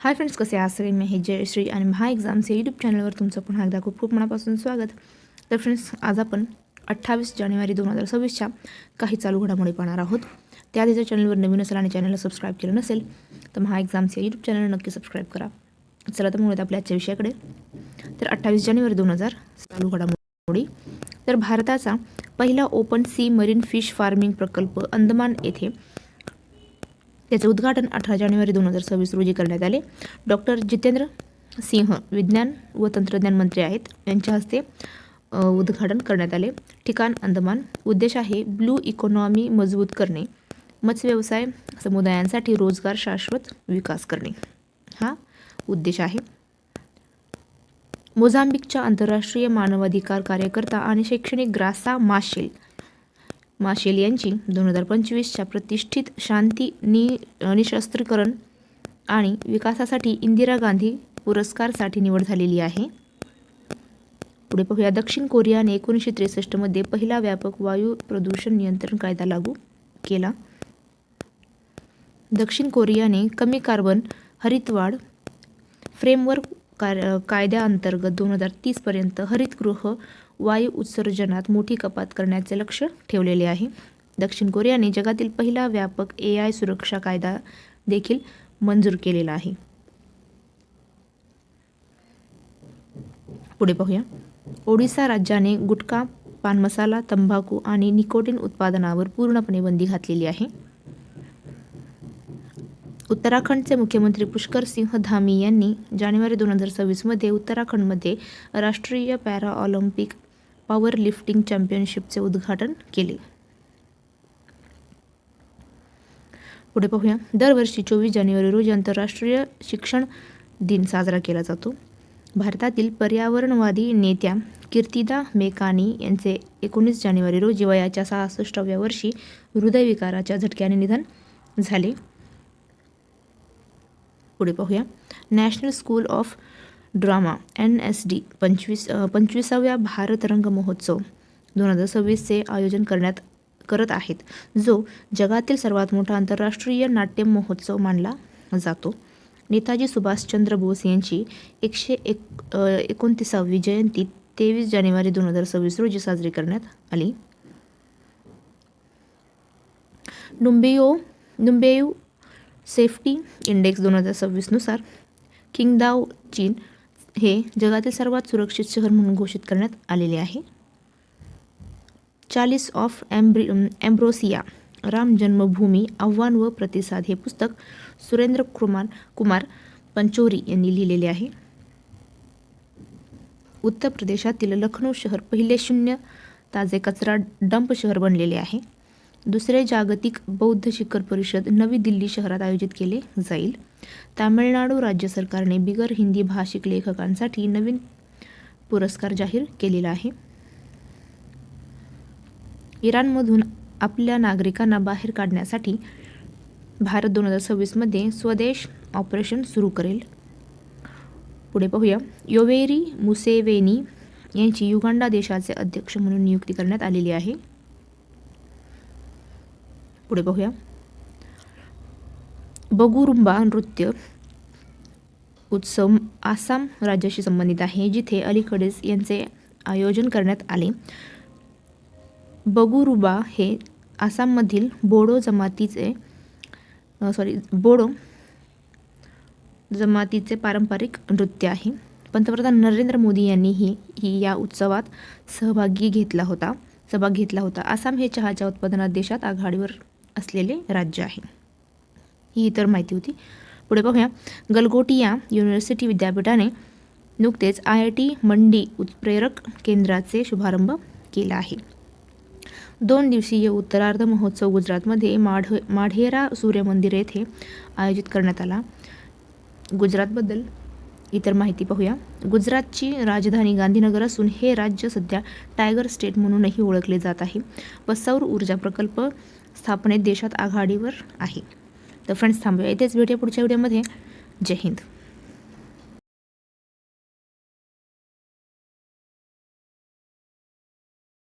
Hi friends कसे आहात सगळे? मी हे जयश्री आणि महा एक्झाम्स या यूट्यूब चॅनलवर तुमचं पुन्हा एकदा खूप खूप मनापासून स्वागत. तर फ्रेंड्स आज आपण अठ्ठावीस जानेवारी दोन हजार सव्वीसच्या काही चालू घडामोडी पाहणार आहोत. त्याआधी जर चॅनलवर नवीन असेल आणि चॅनलला सबस्क्राईब केलं नसेल तर महा एक्झाम्स या यूट्यूब चॅनलला नक्की सबस्क्राईब करा. चला तर मुळात आपल्या आजच्या विषयाकडे. तर अठ्ठावीस जानेवारी दोन हजार चालू घडामोडी. तर भारताचा पहिला open sea marine fish farming प्रकल्प अंदमान येथे त्याचे उद्घाटन अठरा जानेवारी दोन हजार सव्वीस रोजी करण्यात आले. डॉक्टर जितेंद्र सिंह विज्ञान व तंत्रज्ञान मंत्री आहेत. यांच्या हस्ते उद्घाटन करण्यात आले. ठिकाण अंदमान. उद्देश आहे ब्लू इकॉनॉमी मजबूत करणे. मत्स्य व्यवसाय समुदायांसाठी रोजगार शाश्वत विकास करणे. हा उद्देश आहे. मोझांबिकच्या आंतरराष्ट्रीय मानवाधिकार कार्यकर्ता आणि शैक्षणिक ग्रासा माशेल माशेल यांची दोन हजार पंचवीसच्या प्रतिष्ठित शांती नि निशस्त्रीकरण आणि विकासासाठी इंदिरा गांधी पुरस्कारसाठी निवड झालेली आहे. पुढे पाहूया दक्षिण कोरियाने एकोणीसशे त्रेसष्टमध्ये पहिला व्यापक वायू प्रदूषण नियंत्रण कायदा लागू केला. दक्षिण कोरियाने कमी कार्बन हरितवाढ फ्रेमवर्क कार कायद्याअंतर्गत दोन हजार तीसपर्यंत हरितगृह वायू उत्सर्जनात मोठी कपात करण्याचे लक्ष ठेवलेले आहे. दक्षिण कोरियाने जगातील पहिला व्यापक ए आय सुरक्षा कायदा देखील मंजूर केलेला आहे. पुढे पाहूया. ओडिसा राज्याने गुटखा पान मसाला तंबाखू आणि निकोटीन उत्पादनावर पूर्णपणे बंदी घातलेली आहे. उत्तराखंडचे मुख्यमंत्री पुष्कर सिंह धामी यांनी जानेवारी दोन हजार सव्वीसमध्ये उत्तराखंडमध्ये राष्ट्रीय पॅरा ऑलिम्पिक पॉवर लिफ्टिंग चॅम्पियनशिपचे उद्घाटन केले. पुढे पाहूया. दरवर्षी चोवीस जानेवारी रोजी आंतरराष्ट्रीय शिक्षण दिन साजरा केला जातो. भारतातील पर्यावरणवादी नेत्या कीर्तिदा मेकानी यांचे एकोणीस जानेवारी रोजी वयाच्या सहासष्टाव्या वर्षी हृदयविकाराच्या झटक्याने निधन झाले. पुढे पाहूया. National School of Drama N S D पंचवीस पंचवीसाव्या भारत रंग महोत्सव दोन हजार सव्वीसचे आयोजन करण्यात करत आहेत. जो जगातील सर्वात मोठा आंतरराष्ट्रीय नाट्य महोत्सव मानला जातो. नेताजी सुभाषचंद्र बोस यांची एकशे एक एकोणतीसावी जयंती तेवीस जानेवारी दोन हजार सव्वीस रोजी साजरी करण्यात आली. नुंबेयो नुंबेयू सेफ्टी इंडेक्स दोन हजार सव्वीसनुसार किंगदाव चीन हे जगातील सर्वात सुरक्षित शहर म्हणून घोषित करण्यात आलेले आहे. चालीस ऑफ एम्ब्रि एम्ब्रोसिया राम जन्मभूमी आव्हान व प्रतिसाद हे पुस्तक सुरेंद्र कुमार कुमार पंचोरी यांनी लिहिलेले आहे. उत्तर प्रदेशातील लखनौ शहर पहिले शून्य ताजे कचरा डंप शहर बनलेले आहे. दुसरे जागतिक बौद्ध शिखर परिषद नवी दिल्ली शहरात आयोजित केले जाईल. तामिळनाडू राज्य सरकारने बिगर हिंदी भाषिक लेखकांसाठी नवीन पुरस्कार जाहीर केलेला आहे. इराणमधून आपल्या नागरिकांना बाहेर काढण्यासाठी भारत दोन हजार सव्वीसमध्ये स्वदेश ऑपरेशन सुरू करेल. पुढे पाहूया. योवेरी मुसेवेनी यांची युगांडा देशाचे अध्यक्ष म्हणून नियुक्ती करण्यात आलेली आहे. पुढे बघूया. बगुरुंबा नृत्य उत्सव आसाम राज्याशी संबंधित आहे जिथे अलीकडेच यांचे आयोजन करण्यात आले. बगुरुबा हे आसाममधील बोडो जमातीचे सॉरी बोडो जमातीचे पारंपरिक नृत्य आहे. पंतप्रधान नरेंद्र मोदी यांनीही ही या उत्सवात सहभागी घेतला होता सहभाग घेतला होता. आसाम हे चहाच्या उत्पादनात देशात आघाडीवर असलेले राज्य आहे. ही इतर माहिती होती. पुढे पाहूया गलगोटिया युनिव्हर्सिटी विद्यापीठाने नुकतेच आय आय टी मंडी उत्प्रेरक केंद्राचे शुभारंभ केला आहे. दोन दिवसीय उत्तरार्ध महोत्सव गुजरातमध्ये माढ माढेरा सूर्यमंदिर येथे आयोजित करण्यात आला. गुजरातबद्दल इतर माहिती पाहूया. गुजरातची राजधानी गांधीनगर असून हे राज्य सध्या टायगर स्टेट म्हणूनही ओळखले जात आहे. व सौर ऊर्जा प्रकल्प स्थापनेत देशात आघाडीवर आहे. तर फ्रेंड्स थांबूया. इथेच भेटूया पुढच्या व्हिडिओमध्ये जय हिंद.